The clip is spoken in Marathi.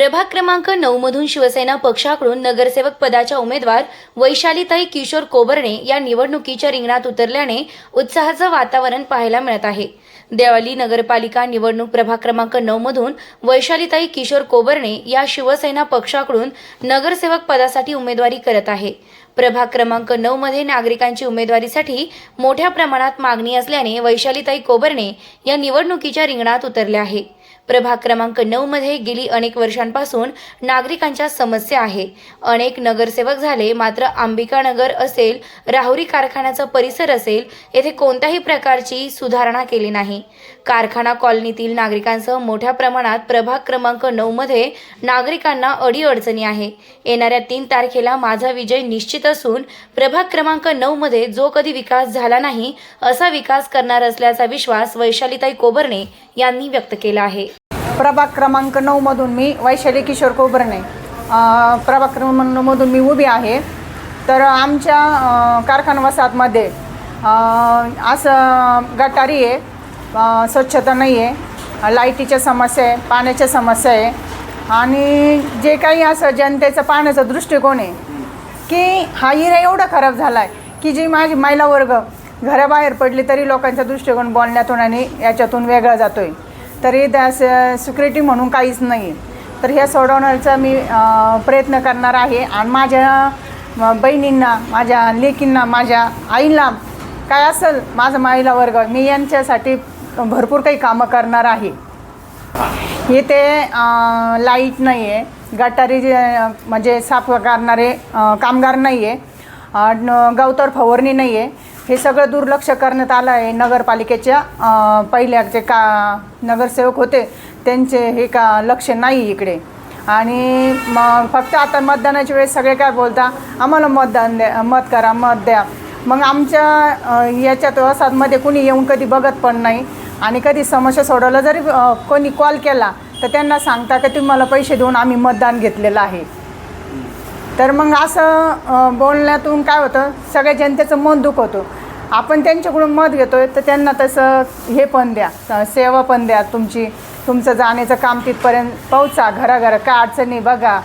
प्रभाग क्रमांक नऊ मधून शिवसेना पक्षाकडून नगरसेवक पदाच्या उमेदवार वैशालीताई किशोर कोबर्णे या निवडणुकीच्या रिंगणात उतरल्याने उत्साहाचं वातावरण पाहायला मिळत आहे. देवाली नगरपालिका निवडणूक प्रभाग क्रमांक नऊ मधून वैशालीताई किशोर कोबर्णे या शिवसेना पक्षाकडून नगरसेवक पदासाठी उमेदवारी करत आहे. प्रभाग क्रमांक नऊ मध्ये नागरिकांची उमेदवारीसाठी मोठ्या प्रमाणात मागणी असल्याने वैशालीताई कोबर्णे या निवडणुकीच्या रिंगणात उतरल्या आहे. प्रभाग क्रमांक नऊ मध्ये गेली अनेक वर्षांपासून नागरिकांच्या समस्या आहे. अनेक नगरसेवक झाले मात्र अंबिकानगर असेल राहुरी कारखान्याचा परिसर असेल येथे कोणत्याही प्रकारची सुधारणा केली नाही. कारखाना कॉलनीतील नागरिकांसह मोठ्या प्रमाणात प्रभाग क्रमांक नऊ मध्ये नागरिकांना अडीअडचणी आहे. येणाऱ्या तीन तारखेला माझा विजय निश्चित असून प्रभाग क्रमांक नऊ मध्ये जो कधी विकास झाला नाही असा विकास करणार असल्याचा विश्वास वैशालीताई कोबरणे यांनी व्यक्त केला आहे. प्रभाग क्रमांक नऊमधून मी वैशाली किशोर कोबरणे. प्रभाग क्रमांक नऊमधून मी उभी आहे. तर आमच्या कारखाना वसाहतमध्ये असं गटारी आहे. स्वच्छता नाही आहे लाईटीच्या समस्या आहे पाण्याच्या समस्या आहे. आणि जे काही असं जनतेचं पाण्याचा दृष्टिकोन आहे की हा हिरा एवढा खराब झाला आहे की जी माझी महिला वर्ग घराबाहेर पडली तरी लोकांचा दृष्टिकोन बोलण्यातून आणि याच्यातून वेगळा जातो आहे तरी त्या सिक्युरिटी म्हणून काहीच नाही. तर हे सोडवण्याचा मी प्रयत्न करणार आहे. आणि माझ्या बहिणींना माझ्या लेकींना माझ्या आईला काय असेल माझा माईला वर्ग मी यांच्यासाठी भरपूर काही कामं करणार आहे. इथे लाइट नाही आहे गटारी जे, म्हणजे साफ करणारे कामगार नाही आहे न- गवतावर फवारणी नाही आहे हे सगळं दुर्लक्ष करण्यात आलं आहे. नगरपालिकेच्या पहिल्या जे का नगरसेवक होते त्यांचे हे का लक्ष नाही इकडे. आणि मग फक्त आता मतदानाच्या वेळेस सगळे काय बोलता आम्हाला मतदान द्या मत करा मत द्या. मग आमच्या याच्यात वसाहतमध्ये कुणी येऊन कधी बघत पण नाही. आणि कधी समस्या सोडवलं जरी कोणी कॉल केला तर त्यांना सांगता की तुम्ही मला पैसे देऊन आम्ही मतदान घेतलेलं आहे. तर मग असं बोलण्यातून काय होतं सगळ्या जनतेचं मन दुखवतो. होतं आपण त्यांच्याकडून मत घेतोय तर त्यांना तसं हे पण द्या सेवा पण द्या तुमची. तुमचं जाण्याचं काम तिथपर्यंत पोहोचा घराघरा काय अडचणी बघा.